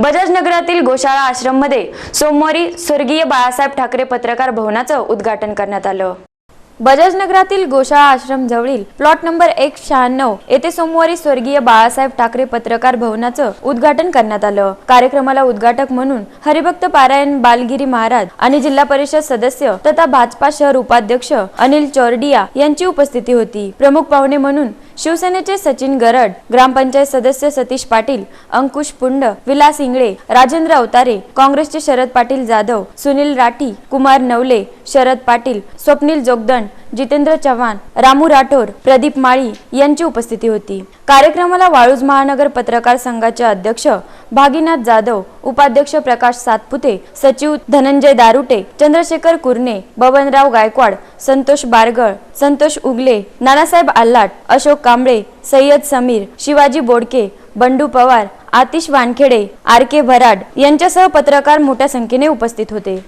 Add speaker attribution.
Speaker 1: बजाज नगरातील गोशाळा आश्रममध्ये सोमवारी स्वर्गीय बाळासाहेब ठाकरे पत्रकार भवनाचं उद्घाटन करण्यात आलं. बजाज नगरातील गोशाळा आश्रम जवळील प्लॉट नंबर एक शहाण्णव येथे सोमवारी स्वर्गीय बाळासाहेब ठाकरे पत्रकार भवनाचं उद्घाटन करण्यात आलं. कार्यक्रमाला उद्घाटक म्हणून हरिभक्त पारायण बालगिरी महाराज आणि जिल्हा परिषद सदस्य तथा भाजपा शहर उपाध्यक्ष अनिल चोरडिया यांची उपस्थिती होती. प्रमुख पाहुणे म्हणून शिवसेनेचे सचिन गरड ग्रामपंचायत सदस्य सतीश पाटील अंकुश पुंड विलास इंगळे राजेंद्र अवतारे काँग्रेसचे शरद पाटील जाधव सुनील राठी कुमार नवले शरद पाटील स्वप्नील जोगदंड जितेंद्र चव्हाण रामू राठोर प्रदीप माळी यांची उपस्थिती होती. कार्यक्रमाला वाळूज महानगर पत्रकार संघाचे अध्यक्ष भागीनाथ जाधव उपाध्यक्ष प्रकाश सातपुते सचिव धनंजय दारुटे चंद्रशेखर कुरणे बबनराव गायकवाड संतोष बारगळ संतोष उगले नानासाहेब आल्लाट अशोक कांबळे सय्यद समीर शिवाजी बोडके बंडू पवार आतिश वानखेडे आर के भराड यांच्यासह पत्रकार मोठ्या संख्येने उपस्थित होते.